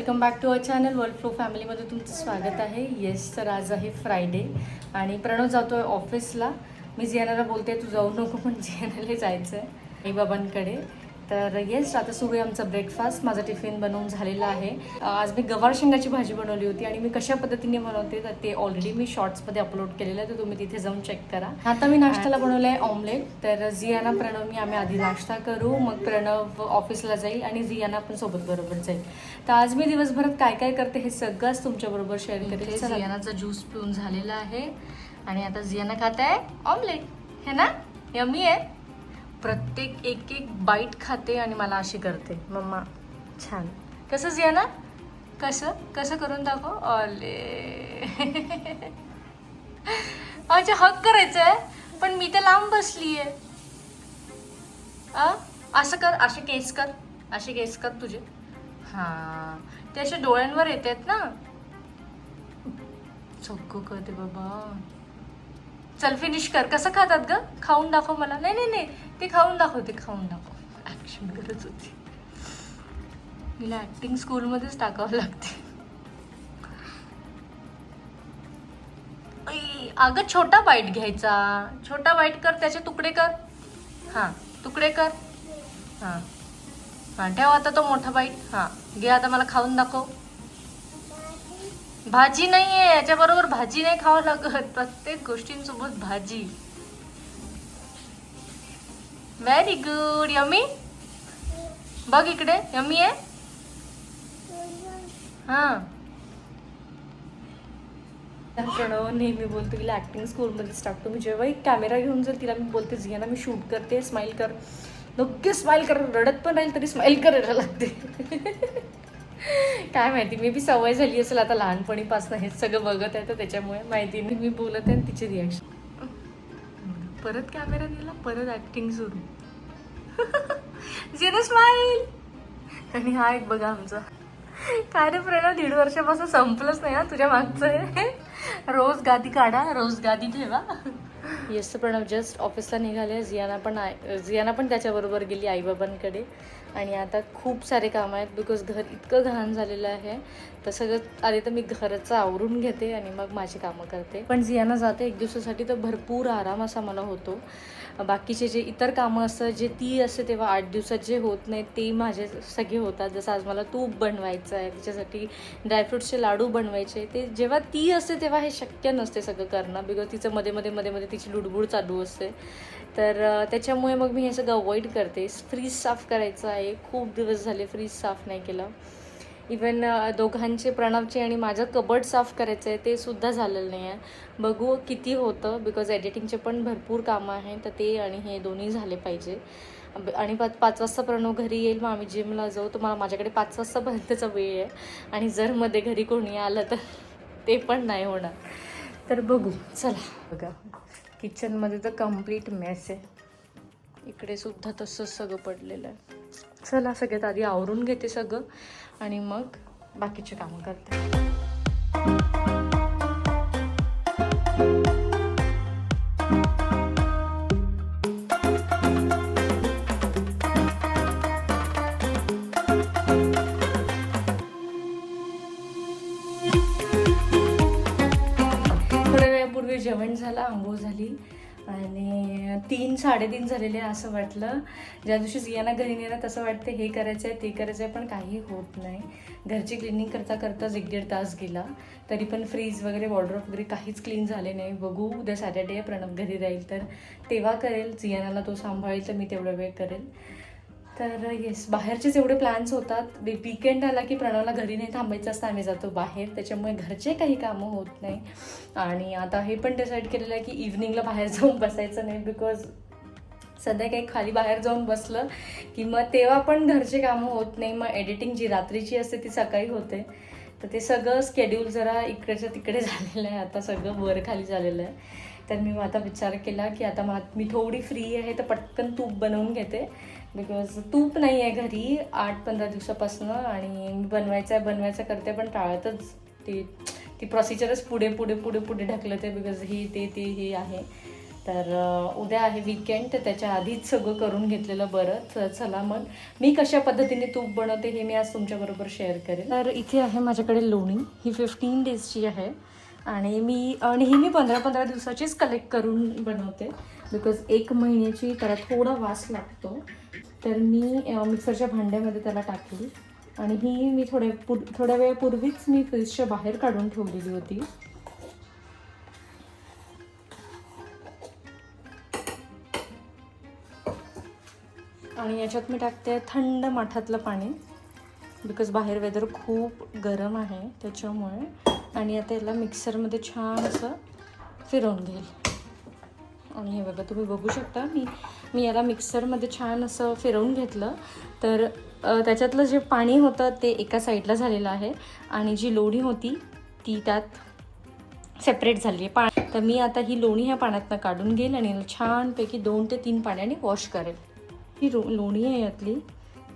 Welcome back to our channel world flow फॅमिलीमध्ये तुमचं स्वागत आहे. येस तर आज आहे फ्रायडे आणि प्रणव जातो आहे ऑफिसला मी जियानाला बोलते तू जाऊ नको पण जियानाला जायचं आहे आई बाबांकडे. तर येस आता सुरू आहे आमचा ब्रेकफास्ट माझा टिफिन बनवून झालेला आहे. आज मी गवार शेंगाची भाजी बनवली होती आणि मी कशा पद्धतीने बनवते तर ते ऑलरेडी मी शॉर्ट्समध्ये अपलोड केलेलं आहे तर तुम्ही तिथे जाऊन चेक करा. आता मी नाश्त्याला बनवलं आहे ऑमलेट तर जियाना प्रणव मी आम्ही आधी नाश्ता करू मग प्रणव ऑफिसला जाईल आणि जियाना पण सोबत बरोबर जाईल. तर आज मी दिवसभरात काय काय करते हे सगळंच तुमच्याबरोबर शेअर करेल जियानाचा ज्यूस पिऊन झालेला आहे. आणि आता जियाना खात आहे ऑमलेट हे ना? यमी आहे? प्रत्येक एक एक बाईट खाते आणि मला अशी करते. मम्मा छान. तसंच या ना कसं? कसं करून दाखव? ऑले. अच्छा हक करायचं आहे पण मी तर लांब बसली आहे असं कर असे केस कर. असे केस कर तुझे. हां. ते असे डोळ्यांवर येत आहेत ना. चक्क करते बाबा. चल फिनिश कर. कसं खातात ग? खाऊन दाखव मला. नाही नाही नाही. ते खाऊन दाखवते खाऊन दाखव. ॲक्शन गरज होती. तिला ॲक्टिंग स्कूलमध्येच टाकावं लागते. अगं छोटा बाईट घ्यायचा. छोटा बाईट कर त्याचे तुकडे कर. हां तुकडे कर. हां. हां ठेव आता तो मोठा बाईट हां घे आता मला खाऊन दाखव. भाजी नाहीये याच्याबरोबर भाजी नाही खावं लागत. प्रत्येक गोष्टींसोबत भाजी. व्हेरी गुड यमी बघ इकडे. यमी आहे? हा. प्रणव नेहमी बोलतो तिला ऍक्टिंग स्कूलमध्येच टाकतो मी जेव्हाही कॅमेरा घेऊन जर तिला मी बोलते ना मी शूट करते स्माईल कर. नक्की स्माईल कर. रडत पण राहील तरी स्माईल करायला लागते. काय माहिती मी बी सवय झाली असेल आता लहानपणीपासून हे सगळं बघत आहे तर त्याच्यामुळे माहिती नाही. मी बोलत आहे तिचे तिची रिॲक्शन परत कॅमेरा दिला परत ऍक्टिंग सुरू. झिरो स्माईल आणि हा एक बघा आमचा. काय रे प्रणव दीड वर्षापासून संपलंच नाही हा तुझ्या मागचं रोज गादी काढा रोज गादी ठेवा. येस प्रणव जस्ट ऑफिसला निघाले. जियाना पण आय जियाना पण त्याच्याबरोबर गेली आईबाबांकडे. आणि आता खूप सारे कामं आहेत बिकॉज घर इतकं घाण झालेलं आहे. तर सगळं आधी तर मी घरचं आवरून घेते आणि मग माझी कामं करते. पण जियाना जाते. एक दिवसासाठी तर भरपूर आराम असा मला होतो. बाकीचे जे इतर कामं असतात जे ती असते तेव्हा आठ दिवसात जे होत नाही ते माझे सगळे होतात. जसं आज मला तूप बनवायचं आहे तिच्यासाठी ड्रायफ्रुट्सचे लाडू बनवायचे. ते जेव्हा ती असते तेव्हा हे शक्य नसते सगळं करणं. बिकॉज तिचं मध्ये मध्ये मध्ये मध्ये तिची लुडबुड चालू असते. तर त्याच्यामुळे मग मी हे सगळं अवॉइड करते. फ्रीज साफ करायचं आहे. खूप दिवस झाले फ्रीज साफ नाही केलं. इवन दोघांचे प्रणवचे आणि माझं कबड साफ करायचं आहे ते सुद्धा झालेलं नाही आहे बघू किती होतं बिकॉज एडिटिंगचे पण भरपूर कामं आहेत तर ते आणि हे दोन्ही झाले पाहिजे. आणि पाच पाच वाजता प्रणव घरी येईल मग आम्ही जिमला जाऊ तर मला माझ्याकडे पाच वाजतापर्यंतचा वेळ आहे. आणि जर मध्ये घरी कोणी आलं तर ते पण नाही होणार. तर बघू चला. बघा किचनमध्ये तर कंप्लीट मेस आहे. इकडे सुद्धा तसंच सगळं पडलेलं आहे. चला सगळ्यात आधी आवरून घेते सगळं. आणि मग बाकीचे कामं करते. साडेतीन झालेले आहे असं वाटलं. ज्या दिवशी जियाना घरी नेलं तसं वाटतं हे करायचं आहे ते करायचं आहे पण काही होत नाही. घरची क्लिनिंग करता करताच एक दीड तास गेला. तरी पण फ्रीज वगैरे वॉर्ड्रॉप वगैरे काहीच क्लीन झाले नाही. बघू उद्या सॅटर्डे आहे प्रणव घरी राहील तर. तेव्हा करेल जियानाला तो सांभाळेल तर मी तेवढा वेळ करेल. तर येस बाहेरचेच एवढे प्लॅन्स होतात. वीकेंड आला की प्रणवला घरी नाही थांबायचं असतं आम्ही जातो बाहेर. त्याच्यामुळे घरचे काही कामं होत नाही. आणि आता हे पण डिसाईड केलेलं आहे की इव्हनिंगला बाहेर जाऊन बसायचं नाही बिकॉज संध्याकाळी खाली बाहेर जाऊन बसलं की मग तेव्हा पण घरचे कामं होत नाही. मग एडिटिंग जी रात्रीची असते ती सकाळी होते. तर ते सगळं स्केड्यूल जरा इकडच्या तिकडे झालेलं आहे. आता सगळं वर खाली झालेलं आहे. तर मी आता विचार केला की आता मला मी थोडी फ्री आहे तर पटकन तूप बनवून घेते. बिकॉज तूप नाही आहे घरी. आठ पंधरा दिवसापासून आणि मी बनवायचं आहे बनवायचं करते पण टाळतच. ती ती प्रोसिजरच पुढे पुढे पुढे पुढे ढकलते. बिकॉज हे ते ते हे आहे. तर उद्या आहे विकेंड तर त्याच्या आधीच सगळं करून घेतलेलं बरं. तर चला मग. मी कशा पद्धतीने तूप बनवते हे मी आज तुमच्याबरोबर शेअर करेन. तर इथे आहे माझ्याकडे लोणी. ही फिफ्टीन डेजची आहे. आणि मी नेहमी पंधरा पंधरा दिवसाचीच कलेक्ट करून बनवते. बिकॉज एक महिन्याची त्याला थोडा वास लागतो. तर मी मिक्सरच्या भांड्यामध्ये त्याला टाकली. आणि ही मी थोड्या पु थोड्या वेळापूर्वीच मी फ्रीजच्या बाहेर काढून ठेवलेली होती. आणि याच्यात मी टाकते थंड माठातलं पाणी बिकॉज बाहेर वेदर खूप गरम आहे त्याच्यामुळे. आणि आता याला मिक्सरमध्ये छान असं फिरवून घेईल. आणि हे बघा तुम्ही बघू शकता मी मी याला मिक्सरमध्ये छान असं फिरवून घेतलं. तर त्याच्यातलं जे पाणी होतं ते एका साईडला झालेलं आहे. आणि जी लोणी होती ती त्यात सेपरेट झाली आहे. पा तर मी आता ही लोणी ह्या पाण्यातनं काढून घेईल आणि याला छानपैकी दोन ते तीन पाण्याने वॉश करेल. ही रो लोणी आहे यातली.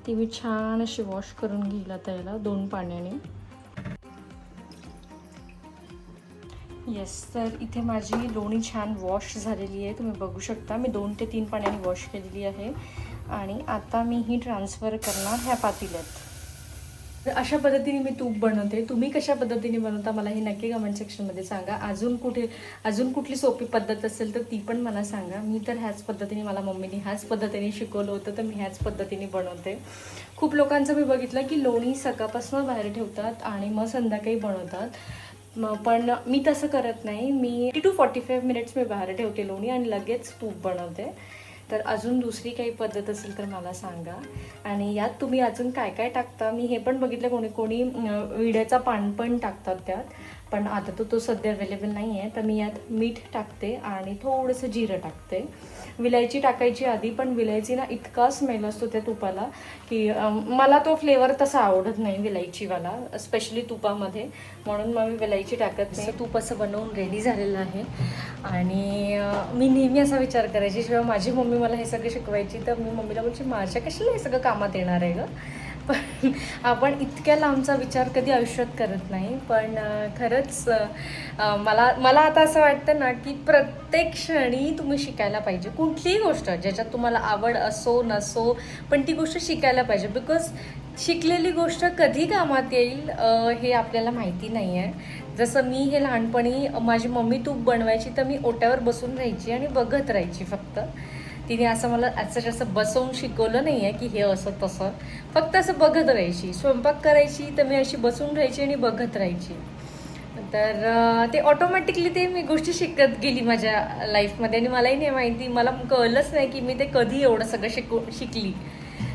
ती मी छान अशी वॉश करून घेईल आता याला दोन पाण्याने. येस तर इथे माझी लोणी छान वॉश झालेली आहे. तुम्ही बघू शकता मी दोन ते तीन पाण्याने वॉश केलेली आहे. आणि आता मी ही ट्रान्सफर करणार ह्या पातेल्यात. अशा पद्धतीने मी तूप बनवते. तुम्ही कशा पद्धतीने बनवता मला हे नक्की कमेंट सेक्शनमध्ये सांगा. अजून कुठे अजून कुठली सोपी पद्धत असेल तर ती पण मला सांगा. मी तर ह्याच पद्धतीने मला मम्मीने ह्याच पद्धतीने शिकवलं होतं तर मी ह्याच पद्धतीने बनवते. खूप लोकांचं मी बघितलं की लोणी सकाळपासून बाहेर ठेवतात आणि मग संध्याकाळी बनवतात. मग पण मी तसं करत नाही. मी टू फॉर्टी फाईव्ह मिनिट्स मी बाहेर ठेवते लोणी आणि लगेच तूप बनवते. तर अजून दुसरी काही पद्धत असेल तर मला सांगा. आणि यात तुम्ही अजून काय काय टाकता? मी हे पण बघितलं कोणी कोणी विड्याचा पान पण टाकतात त्यात. पण आता तो तो सध्या अवेलेबल नाही आहे तर मी यात मीठ टाकते आणि थोडंसं जिरं टाकते. विलायची टाकायची आधी पण विलायची ना इतका स्मेल असतो त्या तुपाला की मला तो फ्लेवर तसा आवडत नाही विलायचीवाला स्पेशली तुपामध्ये. म्हणून मग मी विलायची टाकत नाही. तूप असं बनवून रेडी झालेलं आहे. आणि मी नेहमी असा विचार करायची जेव्हा माझी मम्मी मला हे सगळं शिकवायची तर मी मम्मीला बोलची माझ्या कशाला हे सगळं कामात येणार आहे गं? पण आपण इतक्या लांबचा विचार कधी आयुष्यात करत नाही. पण खरंच मला मला आता असं वाटतं ना की प्रत्येक क्षणी तुम्ही शिकायला पाहिजे. कुठलीही गोष्ट ज्याच्यात तुम्हाला आवड असो नसो पण ती गोष्ट शिकायला पाहिजे. बिकॉज शिकलेली गोष्ट कधी कामात येईल हे आपल्याला माहिती नाही आहे जसं मी हे लहानपणी माझी मम्मी तूप बनवायची तर मी ओट्यावर बसून राहायची आणि बघत राहायची फक्त. तिने असं मला असं असं बसवून शिकवलं नाही आहे की हे असं तसं. फक्त असं बघत राहायची. स्वयंपाक करायची तर मी अशी बसून राहायची आणि बघत राहायची. तर ते ऑटोमॅटिकली ते मी गोष्टी शिकत गेली माझ्या लाईफमध्ये आणि मलाही नाही माहिती. मला कळलंच नाही की मी ते कधी एवढं सगळं शिकू शिकली.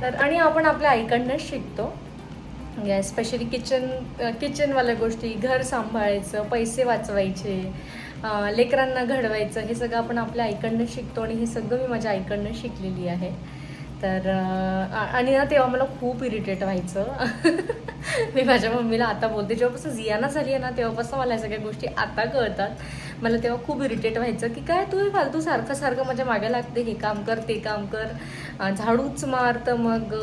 तर आणि आपण आपल्या आईकडनंच शिकतो. स्पेशली किचन किचनवाल्या गोष्टी. घर सांभाळायचं पैसे वाचवायचे. लेकरांना घडवायचं हे सगळं आपण आपल्या आईकडनं शिकतो आणि हे सगळं मी माझ्या आईकडनं शिकलेली आहे. तर आणि ना तेव्हा मला खूप इरिटेट व्हायचं. मी माझ्या मम्मीला आता बोलते जेव्हापासून जियाना झाली आहे ना तेव्हापासून मला या सगळ्या गोष्टी आता कळतात. मला तेव्हा खूप इरिटेट व्हायचं की काय तू फालतू सारखं सारखं माझ्या मागे लागते हे काम कर ते काम कर. झाडूच मार तर मग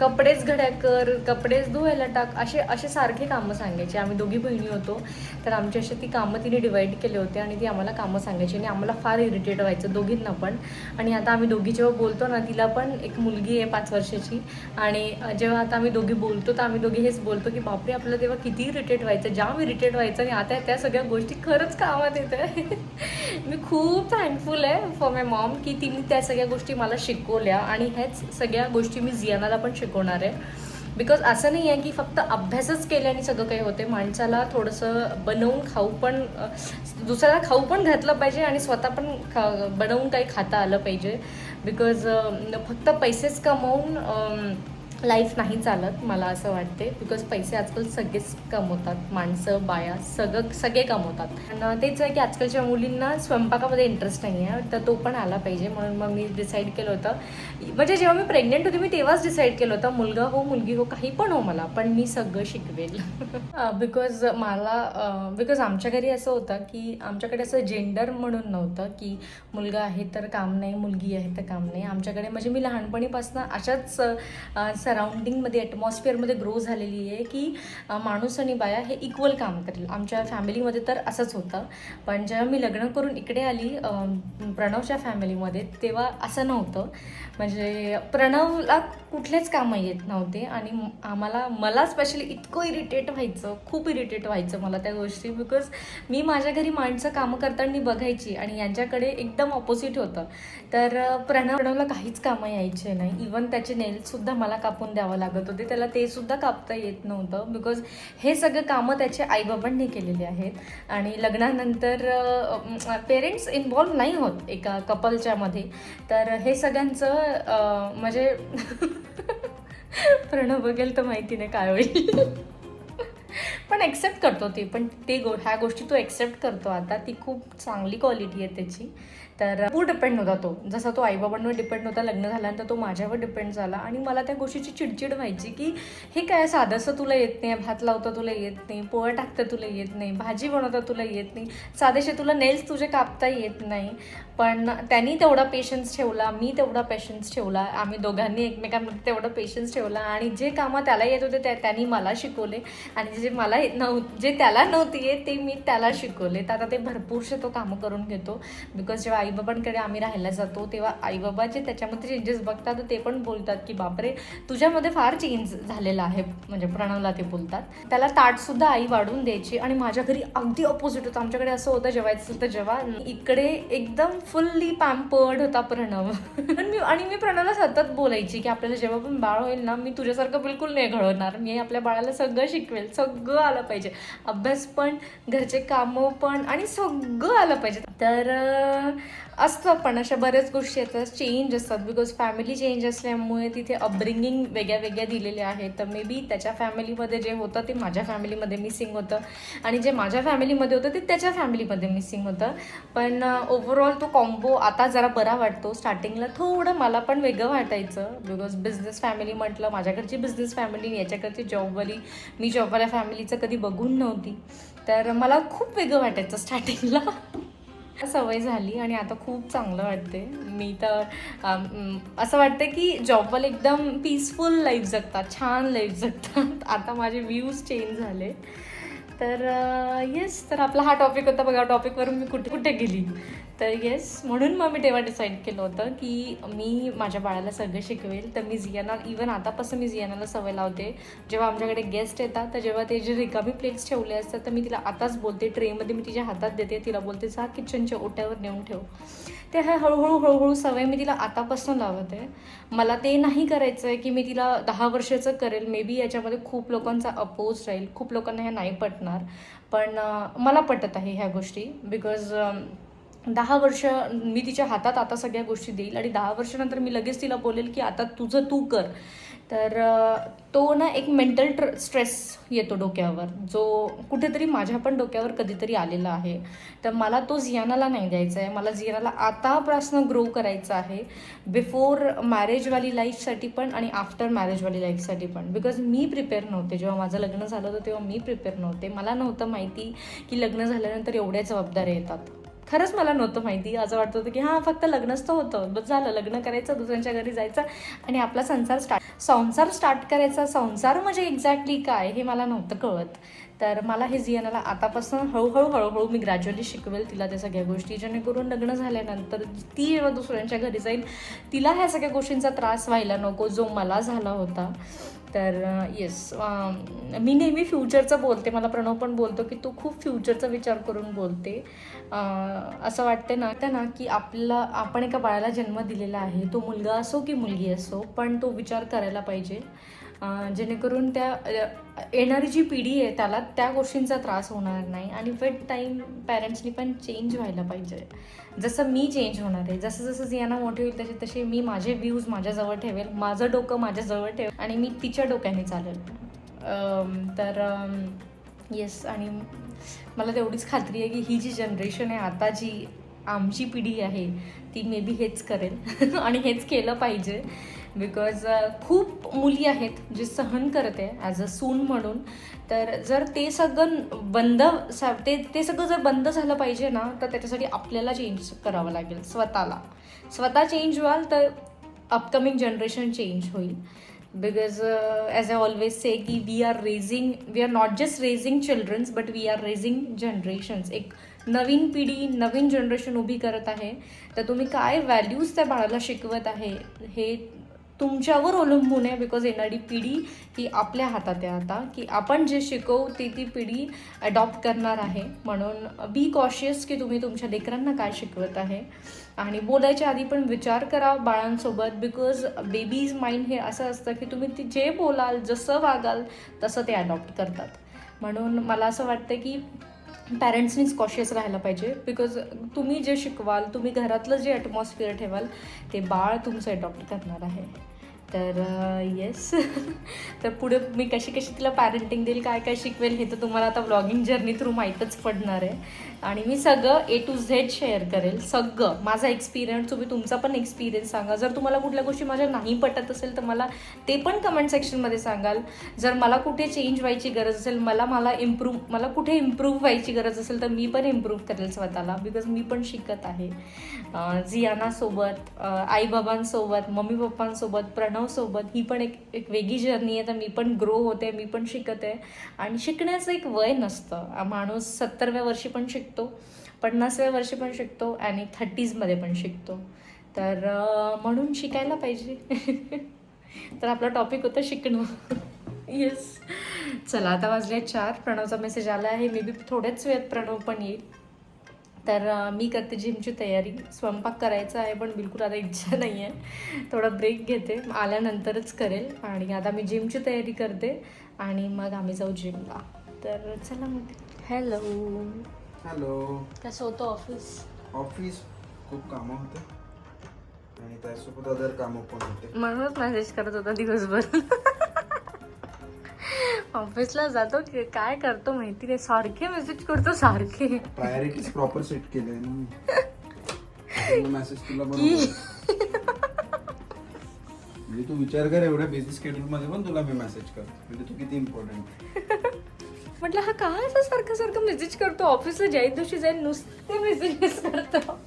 कपडेच घड्या कर कपडेच धुवायला टाक. असे असे सारखे कामं सांगायचे. आम्ही दोघी बहिणी होतो. तर आमची अशी ती कामं तिने डिवाईड केले होते आणि ती आम्हाला कामं सांगायची आणि आम्हाला फार इरिटेट व्हायचं दोघींना पण. आणि आता आम्ही दोघी जेव्हा बोलतो ना तिला पण एक मुलगी आहे पाच वर्षाची. आणि जेव्हा आता आम्ही दोघी बोलतो तर आम्ही दोघी हेच बोलतो की बापरे आपलं तेव्हा किती इरिटेट व्हायचं जाम इरिटेट व्हायचं आणि आता त्या सगळ्या गोष्टी खरंच कामात येत आहे. मी खूप थँकफुल आहे फॉर माय मॉम की तिने त्या सगळ्या गोष्टी मला शिकवल्या आणि ह्याच सगळ्या गोष्टी मी जियानाला पण शिकवणार आहे. बिकॉज असं नाही आहे की फक्त अभ्यासच केल्याने सगळं काही होते. माणसाला थोडंसं बनवून खाऊ पण दुसऱ्याला खाऊ पण घातलं पाहिजे आणि स्वतः पण खा बनवून काही खाता आलं पाहिजे. बिकॉज फक्त पैसेच कमवून लाईफ नाही चालत मला असं वाटते बिकॉज पैसे आजकाल सगळेच कमवतात. माणसं बाया सगळं सगळे कमवतात. आणि तेच आहे की आजकालच्या मुलींना स्वयंपाकामध्ये इंटरेस्ट नाही आहे. तर तो पण आला पाहिजे. म्हणून मग मी डिसाईड केलं होतं. म्हणजे जेव्हा मी प्रेग्नेंट होती मी तेव्हाच डिसाईड केलं होतं मुलगा हो मुलगी हो काही पण हो मला. पण मी सगळं शिकवेल. बिकॉज मला बिकॉज आमच्या घरी असं होतं की आमच्याकडे असं जेंडर म्हणून नव्हतं की मुलगा आहे तर काम नाही मुलगी आहे तर काम नाही. आमच्याकडे म्हणजे मी लहानपणीपासून अशाच सर सराउंडिंगमध्ये ॲटमॉस्फिअरमध्ये ग्रो झालेली आहे की माणूस आणि बाया हे इक्वल काम करेल. आमच्या फॅमिलीमध्ये तर असंच होतं. पण जेव्हा मी लग्न करून इकडे आली प्रणवच्या फॅमिलीमध्ये तेव्हा असं नव्हतं. म्हणजे प्रणवला कुठलेच कामं येत नव्हते आणि आम्हाला मला स्पेशली इतकं इरिटेट व्हायचं खूप इरिटेट व्हायचं मला त्या गोष्टी बिकॉज मी माझ्या घरी माणसं कामं करताना बघायची आणि यांच्याकडे एकदम ऑपोजिट होतं. तर प्रणव प्रणवला काहीच कामं यायचे नाही. इवन त्याचे नेल्ससुद्धा मला कापून द्यावं लागत होते. त्याला ते सुद्धा कापता येत नव्हतं. बिकॉज हे सगळं कामं त्याचे आईबाबांनी केलेले आहेत. आणि लग्नानंतर पेरेंट्स इन्वॉल्व नाही होत एका कपलच्या मध्ये. तर हे सगळ्यांचं म्हणजे प्रणव बघेल तर माहिती नाही काय होईल. पण ॲक्सेप्ट करतो ते. पण ते गो ह्या गोष्टी तो ॲक्सेप्ट करतो आता. ती खूप चांगली क्वालिटी आहे त्याची. तर खूप डिपेंड होता तो. जसा तो आईबाबांवर डिपेंड होता लग्न झाल्यानंतर तो माझ्यावर डिपेंड झाला. आणि मला त्या गोष्टीची चिडचिड व्हायची की हे काय साधंसं तुला येत नाही भात लावता तुला येत नाही पोळं टाकता तुला येत नाही भाजी बनवता तुला येत नाही साधेसे तुला नेल्स तुझे कापता येत नाही. पण त्यांनी तेवढा पेशन्स ठेवला मी तेवढा पेशन्स ठेवला आम्ही दोघांनी एकमेकांमध्ये तेवढा पेशन्स ठेवला आणि जे कामं त्याला येत होते त्या त्यांनी मला शिकवले. आणि जे मला येत नव्ह जे त्याला नव्हती येत ते मी त्याला शिकवले. तर आता ते भरपूरसे तो कामं करून घेतो. बिकॉज जेव्हा आईबाबांकडे आम्ही राहायला जातो तेव्हा आईबाबा जे त्याच्यामध्ये चेंजेस बघतात ते पण बोलतात की बापरे तुझ्यामध्ये फार चेंज झालेला आहे. म्हणजे प्रणवला ते बोलतात. त्याला ताटसुद्धा आई वाढून द्यायची आणि माझ्या घरी अगदी ऑपोजिट होतं. आमच्याकडे असं होतं जेवायचं तर जेव्हा इकडे एकदम फुल्ली पॅम्पर्ड होता प्रणव. आणि मी आणि मी प्रणवला सतत बोलायची की आपल्याला जेव्हा पण बाळ होईल ना मी तुझ्यासारखं बिलकुल नाही घडवणार. मी आपल्या बाळाला सगळं शिकवेल. सगळं आलं पाहिजे. अभ्यास पण घरचे कामं पण आणि सगळं आलं पाहिजे. तर असतं पण अशा बऱ्याच गोष्टी येतात चेंज असतात. बिकॉज फॅमिली चेंज असल्यामुळे तिथे अपब्रिंगिंग वेगळ्या वेगळ्या दिलेल्या आहेत. तर मे बी त्याच्या फॅमिलीमध्ये जे होतं ते माझ्या फॅमिलीमध्ये मिसिंग होतं. आणि जे माझ्या फॅमिलीमध्ये होतं ते त्याच्या फॅमिलीमध्ये मिसिंग होतं. पण ओव्हरऑल तो कॉम्बो आता जरा बरा वाटतो. स्टार्टिंगला थोडं मला पण वेगळं वाटायचं. बिकॉज बिझनेस फॅमिली म्हटलं माझ्याकडची बिझनेस फॅमिली याच्याकडची जॉबवाली मी जॉबवाल्या फॅमिलीचं कधी बघून नव्हती. तर मला खूप वेगळं वाटायचं स्टार्टिंगला सवय झाली आणि आता खूप चांगलं वाटते मी तर असं वाटतं की जॉबवर एकदम पीसफुल लाईफ जगतात छान लाईफ जगतात. आता माझे व्ह्यूज चेंज झाले तर येस तर आपला हा टॉपिक होता बघा. टॉपिकवरून मी कुठे कुठे गेली? तर येस म्हणून मग मी तेव्हा डिसाईड केलं होतं की मी माझ्या बाळाला सगळं शिकवेल. तर मी जियाना इवन आतापासून मी जियानाला सवय लावते. जेव्हा आमच्याकडे गेस्ट येतात तर जेव्हा ते जे रिकामी प्लेट्स ठेवले असतात तर मी तिला आताच बोलते. ट्रेमध्ये मी तिच्या हातात देते. तिला बोलते जा किचनच्या ओट्यावर नेऊन ठेव. ते हे हळूहळू हळूहळू सवय मी तिला आतापासून लावत. आहे मला ते नाही करायचं आहे की मी तिला दहा वर्षाचं करेल. मे बी याच्यामध्ये खूप लोकांचा अपोज राहील. खूप लोकांना हे नाही पटणार. पण मला पटत आहे ह्या गोष्टी. बिकॉज दहा वर्ष मी तिच्या हातात आता सगळ्या गोष्टी देईल आणि दहा वर्षानंतर मी लगेच तिला बोलेल की आता तुझं तू कर. तर तो ना एक मेंटल ट्र स्ट्रेस येतो डोक्यावर. जो कुठेतरी माझ्या पण डोक्यावर कधीतरी आलेला आहे. तर मला तो झियानाला नाही द्यायचा आहे. मला जियानाला आतापासून ग्रो करायचा आहे. बिफोर मॅरेजवाली लाईफसाठी पण आणि आफ्टर मॅरेजवाली लाईफसाठी पण. बिकॉज मी प्रिपेअर नव्हते. जेव्हा माझं लग्न झालं होतं तेव्हा मी प्रिपेअर नव्हते. मला नव्हतं माहिती की लग्न झाल्यानंतर एवढ्या जबाबदाऱ्या येतात. खरंच मला नव्हतं माहिती. असं वाटत होतं की हां फक्त लग्नच तर होतं. बस झालं लग्न करायचं दुसऱ्यांच्या घरी जायचं आणि आपला संसार स्टार्ट संसार स्टार्ट करायचा. संसार म्हणजे एक्झॅक्टली काय हे मला नव्हतं कळत. तर मला हे जियानाला आतापासून हळूहळू हळूहळू मी ग्रॅज्युअली शिकवेल तिला त्या सगळ्या गोष्टी. जेणेकरून लग्न झाल्यानंतर ती जेव्हा दुसऱ्यांच्या घरी जाईल तिला ह्या सगळ्या गोष्टींचा त्रास व्हायला नको जो मला झाला होता. तर येस मी नेहमी फ्युचरचं बोलते. मला प्रणव पण बोलतो की तू खूप फ्युचरचा विचार करून बोलते. असं वाटते ना त्या ना की आपला आपण एका बाळाला जन्म दिलेला आहे. तो मुलगा असो की मुलगी असो पण तो विचार करायला पाहिजे. जेणेकरून त्या येणारी जी पिढी आहे त्याला त्या गोष्टींचा त्रास होणार नाही आणि विथ टाईम पॅरेंट्सनी पण चेंज व्हायला पाहिजे. जसं मी चेंज होणार आहे जसं जसं जियाना मोठी होईल तसे तसे मी माझे व्ह्यूज माझ्याजवळ ठेवेल माझं डोकं माझ्याजवळ ठेवेल आणि मी तिच्या डोक्याने चालेल. तर येस आणि मला तेवढीच खात्री आहे की ही जी जनरेशन आहे आता जी आमची पिढी आहे ती मे बी हेच करेल. आणि हेच केलं पाहिजे. बिकॉज uh, खूप मुली आहेत जे सहन करते ॲज अ सून म्हणून. तर जर ते सगळं बंद सा- ते ते सगळं जर बंद झालं पाहिजे ना तर त्याच्यासाठी आपल्याला चेंज करावं लागेल स्वतःला. स्वतः चेंज व्हाल तर अपकमिंग जनरेशन चेंज होईल. Because as I always say की we are raising we are not just raising childrens but we are raising generations एक नवीन पिढी नवीन जनरेशन उभी करत आहे. तर तुम्ही काय व्हॅल्यूज त्या बाळाला शिकवत आहे हे तुमच्यावर अवलंबून आहे बिकॉज येणारी पिढी ही आपल्या हातात आहे आता. की आपण जे शिकवू ती ती पिढी अडॉप्ट करणार आहे. म्हणून बी कॉशियस की तुम्ही तुमच्या लेकरांना काय शिकवत आहे. आणि बोलायच्या आधी पण विचार करा बाळांसोबत बिकॉज बेबीज माइंड हे असं असतं की तुम्ही ती जे बोलाल जसं वागाल तसं ते अडॉप्ट करतात. म्हणून मला असं वाटतं की पॅरेंट्सनीच कॉशियस राहायला पाहिजे. बिकॉज तुम्ही जे शिकवाल तुम्ही घरातलं जे ॲटमॉस्फिअर ठेवाल ते बाळ तुमचं अडॉप्ट करणार आहे. तर येस तर पुढे मी कशी कशी तिला पॅरेंटिंग देईल काय काय शिकवेल हे तर तुम्हाला आता ब्लॉगिंग जर्नी थ्रू माहीतच पडणार आहे. आणि मी सगळं ए टू झेड शेअर करेल सगळं. माझा एक्सपिरियन्स तुम्ही तुमचा पण एक्सपिरियन्स सांगा. जर तुम्हाला कुठल्या गोष्टी माझ्या नाही पटत असेल तर मला ते पण कमेंट सेक्शनमध्ये सांगाल. जर मला कुठे चेंज व्हायची गरज असेल मला मला इम्प्रूव्ह मला कुठे इम्प्रूव्ह व्हायची गरज असेल तर मी पण इम्प्रूव्ह करेल स्वतःला बिकॉज मी पण शिकत आहे. जियानासोबत आईबाबांसोबत मम्मी पप्पांसोबत प्रणवसोबत ही पण एक एक वेगळी जर्नी आहे. तर मी पण ग्रो होते मी पण शिकत आहे. आणि शिकण्याचं एक वय नसतं. माणूस सत्तरव्या वर्षी पण शिकतो. पन्नासव्या वर्षी पण शिकतो आणि थर्टीजमध्ये पण शिकतो. तर म्हणून शिकायला पाहिजे. तर आपला टॉपिक होतं शिकणं. येस चला आता वाजले चार. प्रणवचा मेसेज आला आहे. मे बी थोड्याच वेळात प्रणव पण येईल. तर मी करते जिमची तयारी. स्वयंपाक करायचा आहे पण बिलकुल आता इच्छा नाही आहे. थोडा ब्रेक घेते. आल्यानंतरच करेल. आणि आता मी जिमची तयारी करते. आणि मग आम्ही जाऊ जिमला तर चला मग. हॅलो हॅलो कसं होतं ऑफिस ऑफिस खूप कामं होते. आणि त्यासोबत अदर कामं पण होते. म्हणूनच मेसेज करत होता दिवसभर. ऑफिसला जातो की काय करतो माहिती नाही. सारखे मेसेज करतो सारखे. प्रायोरिटीज प्रॉपर सेट केले ना मेसेज तुला बरोबर म्हणजे तू विचार कर एवढ्या बिझी स्केड्यूल मध्ये पण तुला मी मेसेज कर म्हणजे तू किती इम्पॉर्टंट म्हटलं हा काय असं सारखं सारखं मेसेज करतो? ऑफिसला ज्या दिवशी जाईल नुसते मेसेजेस करतो.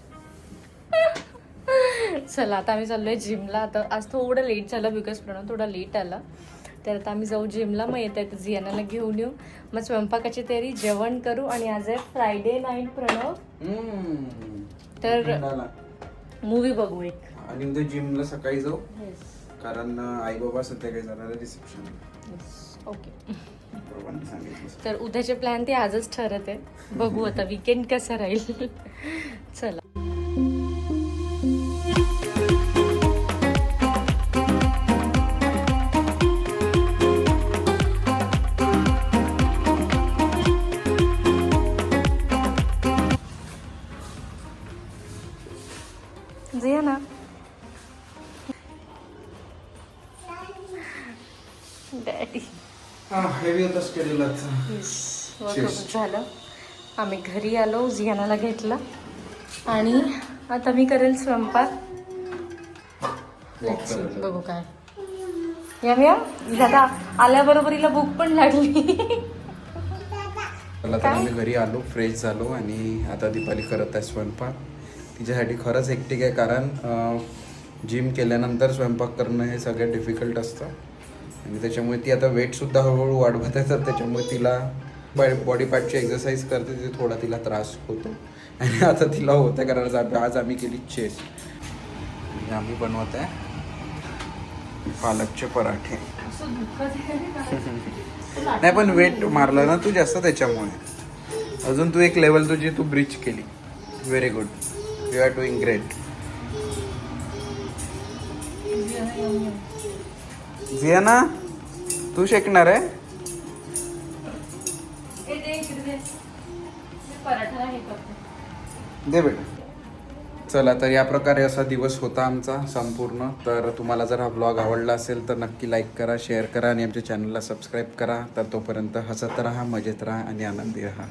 चला आता आम्ही चाललोय जिमला. आता आज थोडं लेट झालं बिकॉज प्रणव थोडा लेट आला. तर आता आम्ही जाऊ जिमला. मग येत आहे जियानाला घेऊन येऊ. मग स्वयंपाकाची तयारी जेवण करू आणि आज आहे फ्रायडे नाईट प्रणव. तर मूवी बघू एक. आणि उद्या जिमला सकाळी जाऊ. कारण आई बाबा सध्या काही जाणार आहे. रिसेप्शन ओके तर उद्याचे प्लॅन ते आजच ठरत आहे बघू आता विकेंड कसा राहील. चला. आजचा वर्कआउट झालं. आम्ही घरी आलो जियानाला घेतलं. आणि आता मी करेल स्वयंपाक. बघू काय. या या. दादा आल्याबरोबर हिला भूक पण लागली. आम्ही घरी आलो फ्रेश झालो आणि आता दीपाली करत आहे स्वयंपाक. तिच्यासाठी खरंच हेक्टिक आहे कारण जिम केल्यानंतर स्वयंपाक करणं हे सगळ्यात डिफिकल्ट असतं. आणि त्याच्यामुळे ती आता वेटसुद्धा हळूहळू वाढवत आहे तर त्याच्यामुळे तिला बॉडी पार्टची एक्सरसाइज करते तिथे थोडा तिला त्रास होतो. आणि आता तिला होतं कारण आज आम्ही- आज आम्ही केली चेस आम्ही बनवत आहे पालकचे पराठे. नाही पण वेट मारलं ना तू जास्त त्याच्यामुळे. अजून तू एक लेवल तुझी तू ब्रिज केली. Very good you are doing great Jiana तू शिकणार आहे? हे दे बेटा. चला तर या प्रकारे असा दिवस होता आमचा संपूर्ण. तर तुम्हाला जर हा ब्लॉग आवडला असेल तर नक्की लाईक करा शेअर करा आणि आमच्या चॅनलला सबस्क्राईब करा. तर तोपर्यंत हसत राहा मजेत राहा आणि आनंदी राहा.